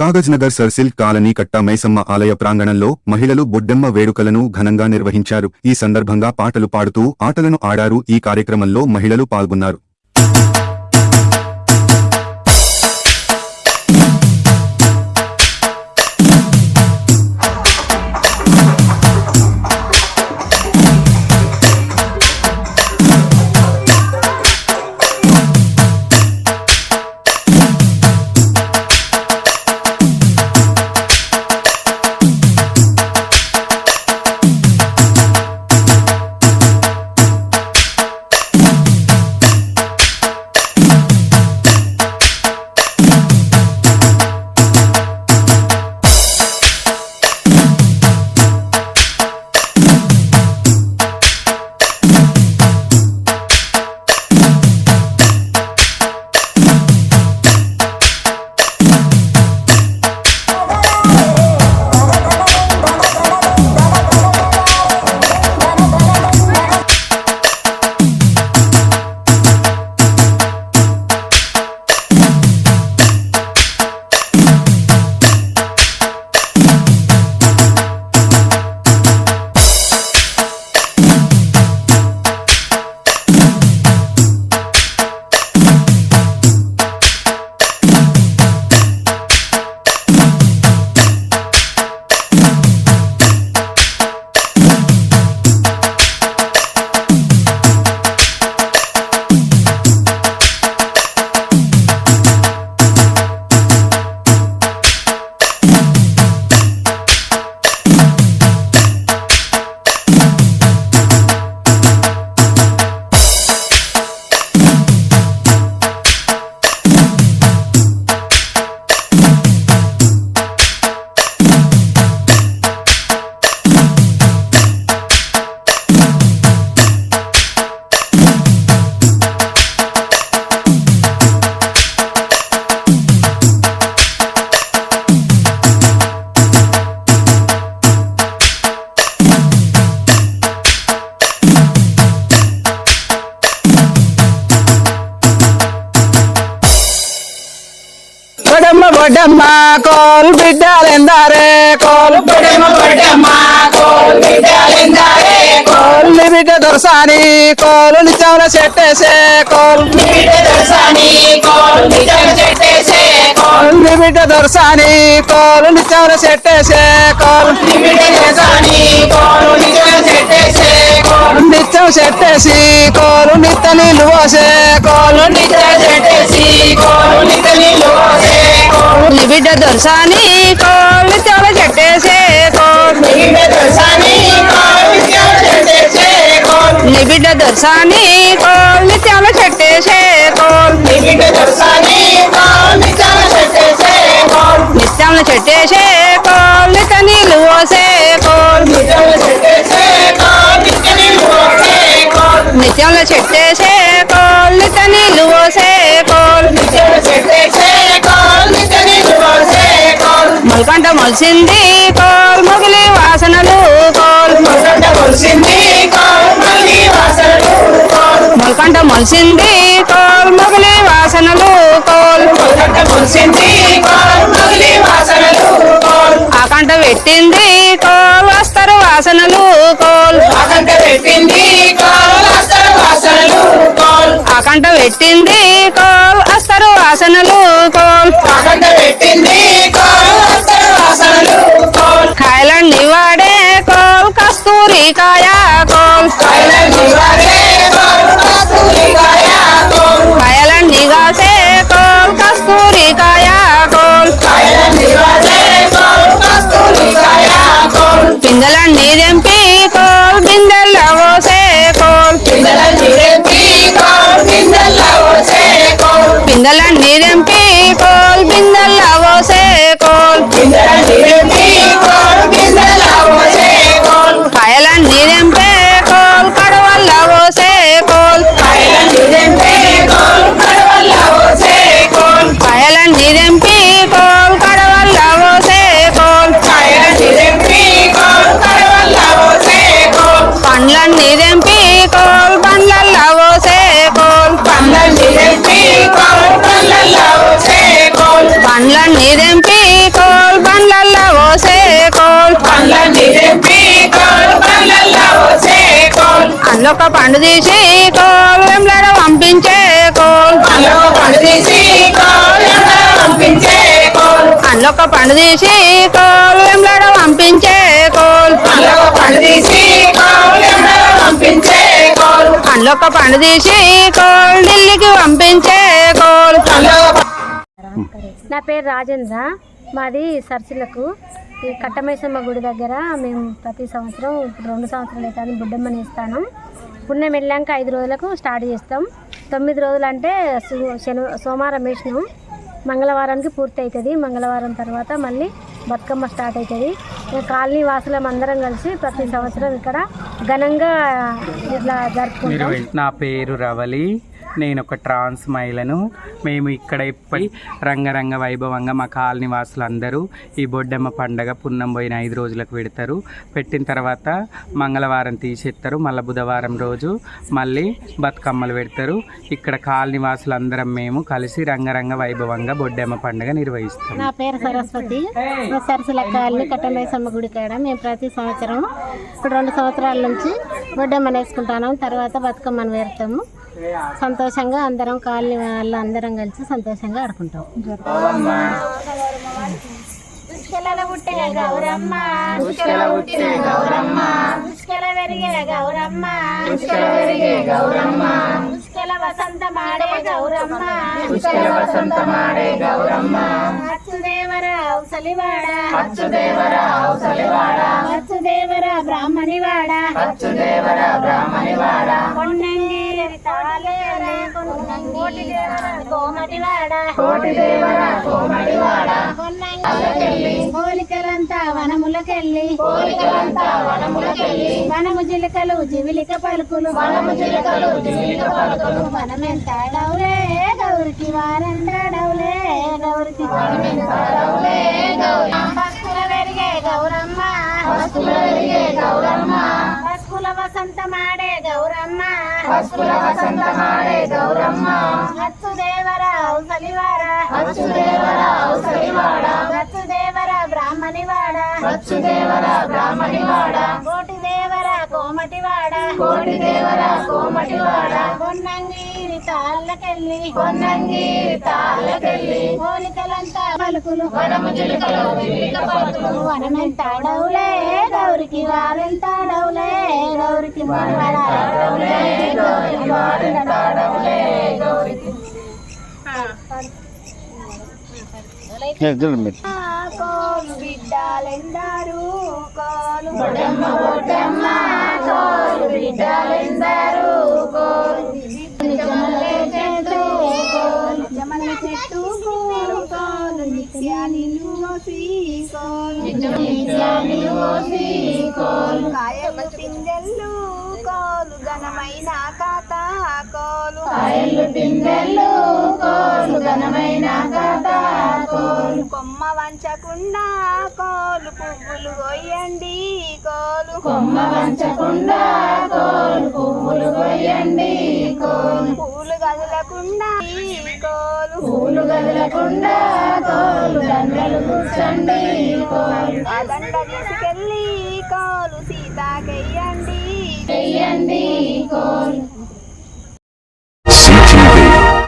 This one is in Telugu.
కాగజ్ నగర్ సర్సిల్ కాలనీ కట్ట మైసమ్మ ఆలయ ప్రాంగణంలో మహిళలు బొడ్డెమ్మ వేడుకలను ఘనంగా నిర్వహించారు. ఈ సందర్భంగా పాటలు పాడుతూ ఆటలను ఆడారు. ఈ కార్యక్రమంలో మహిళలు పాల్గొన్నారు. బొడమ్మ బొడమ్మ కోల్ బిడ్డలెందారే కోల్ బొడమ బొడమ కోల్ బిడ్డలెందారే కోల్ బిడ్డ దొరసాని కోలు నిజంల చెట్టేసే కోల్ బిడ్డ దర్శని కోల్ బిడ్డల చెట్టేసే కోల్ బిడ్డ దొరసాని కోలు నిజంల చెట్టేసే కోల్ బిడ్డ దర్శని కోల్ బిడ్డల చెట్టేసే నిత్యం చెట్టేసి కోలు నిత్య నీళ్ళు పోసే కోలు బిడ్డ చెట్టేసి కోల్ నిత్య నీళ్ళు పోసే కోల్ బిడ్డ దొరసాని కోలు నిత్యం చెట్టేసే కోల్ బిడ్డ దర్శని కోల్ బిడ్డల చెట్టేసే కోల్ నీ బిడ్డ దొరసాని కోలు నిత్యం చెట్టేసే కోల్ బిడ్డ దర్శని కోల్ బిడ్డల చెట్టేసే కోల్ నిత్యం చెట్టేసే కోల్ నిత్య నీళ్ళు పోసే చెట్టేసే కోల్ నిత్య నీళ్ళు పోసే కోల్. మొలకంట మొలిసింది కోల్ మొగిలి వాసనలు కోల్. మొలకంట మొలిసింది కోల్ మొగిలి వాసనలు కోల్. ఆకంట పెట్టింది కోల్ వస్తారు వాసనలు కోల్. అకంట పెట్టింది కోల్. పంట పెట్టింది కోల్ వస్తారు వాసనలు కోల్ అసలు వాసనలు కాయలన్నీ వాడే కోల్ కస్తూరి కాయ కోల్ కాయలన్నీ కాసే కోల్ కస్తూరి కాయ కోల్ కోల్ పిందలన్నీ తెంపి బిందల నిరంపి కోల్ బిందల ఓసే కోల్ కాయల నిరంపే కోల్ పిందెల్ల పోసే కోల్ కాయలన్నీ కోల్ కడవల్ల ఓసే కోల్. కాయల తెంపి అల్లొక పండు తీసి కోల్ పంపించే కోల్ పండు తీసి కోల్ వెంబడ పంపించే కోల్ అల్లొక పండు తీసి కోల్ ఢిల్లీకి పంపించే కోల్ నా పేరు రాజేంద్ర. మాది సర్చిలకు ఈ కట్టమేసమ్మ గుడి దగ్గర మేము ప్రతి సంవత్సరం రెండు సంవత్సరాలు అయితే బుడ్డమ్మని ఇస్తాను. పుణ్యం వెళ్ళాక ఐదు రోజులకు స్టార్ట్ చేస్తాం. తొమ్మిది రోజులు అంటే శని సోమవారం వేసినాం. మంగళవారానికి పూర్తి అవుతుంది మంగళవారం తర్వాత మళ్ళీ బతుకమ్మ స్టార్ట్ అవుతుంది కాలనీ వాసులం అందరం కలిసి ప్రతి సంవత్సరం ఇక్కడ ఘనంగా ఇట్లా జరుపుకుంటాం. నా పేరు రవలి. నేను ఒక ట్రాన్స్ మహిళను. మేము ఇక్కడ ఇప్పటి రంగరంగ వైభవంగా మా కాలనీ వాసులందరూ ఈ బొడ్డమ్మ పండగ పున్నం పోయిన ఐదు రోజులకు పెడతారు. పెట్టిన తర్వాత మంగళవారం తీసేస్తారు. మళ్ళీ బుధవారం రోజు మళ్ళీ బతుకమ్మలు పెడతారు. ఇక్కడ కాలనీ వాసులందరం మేము కలిసి రంగరంగ వైభవంగా బొడ్డమ్మ పండగ నిర్వహిస్తాం. నా పేరు సరస్వతి. మా సరస్సుల కాలనీ కట్టమేసమ్మ గుడి కాడ మేము ప్రతి సంవత్సరం ఇప్పుడు రెండు సంవత్సరాల నుంచి బొడ్డమ్మని వేసుకుంటాను. తర్వాత బతుకమ్మను వేరుతాము. సంతోషంగా అందరం కాలనీ వాళ్ళు అందరం కలిసి సంతోషంగా ఆడుకుంటాం. ఉస్కెల పుట్టే గౌరమ్మ. ఉస్కెల పుట్టే గౌరమ్మ. ఉస్కెల పెరిగే గౌరమ్మ. ఉస్కెల పెరిగే గౌరమ్మ. ఉస్కెల వసంత మాడే గౌరమ్మ. ఉస్కెల వసంత మాడే గౌరమ్మ. అచ్చుదేవర ఔసలివాడ అచ్చుదేవర ఔసలివాడ అచ్చుదేవర బ్రాహ్మణివాడ. అచ్చుదేవర బ్రాహ్మణివాడ. కొన్నంగి తాళేర కొన్నంగి కోమటివాడ కోటి కోమటివాడ కోలికలంతా వనములకెళ్ళి కోలికలంతా వనములకెళ్ళి వనము జిలకలు జివిలిక పలుకులు వనము జిలకలు జివిలిక పలుకులు వనమెంతాడవులే గౌరికి వారంటాడవులే గౌరికి వనమెంతాడవులే పస్కుల వసంత మాడే గౌరమ్మ. పస్కుల వసంత మాడే గౌరమ్మ. అచ్చు దేవర అచ్చు దేవర ఔసలివాడ అచ్చు దేవర బ్రాహ్మణివాడ. అచ్చు దేవర బ్రాహ్మణివాడ. కోటి దేవర కోమటివాడ. కోటి దేవర కోమటివాడ. కొన్నంగిరి తాళ్ళకెళ్ళి. కొన్నంగిరి తాళ్ళకెళ్ళి. కోలికలంతా పలుకులు. వనము జిలుకలు వనమెంతాడవులే గౌరికి వారెంతాడవులే కోలు బిడ్డలెందారు కోలు బొడమ్మ బొడమ్మ కోలు కోలు చెట్టు కోలు జమల చెట్టు కోలు కోలు కోలు కోలు కాత కోలు కాయలు కోలు ఘనమైన కాత కోలు కొమ్మ వంచకుండా కోలు పువ్వులు కొయ్యండి కోలు. కొమ్మ వంచకుండా కోలు పువ్వులు కొయ్యండి కోలు. పూలు గదలకుండా కోలు. పూలు గదలకుండా కోలు దండలు కూర్చండి కోలు. దండ తీసుకెళ్ళి కోలు సీతాకెయ్యండి వెయ్యండి కోలు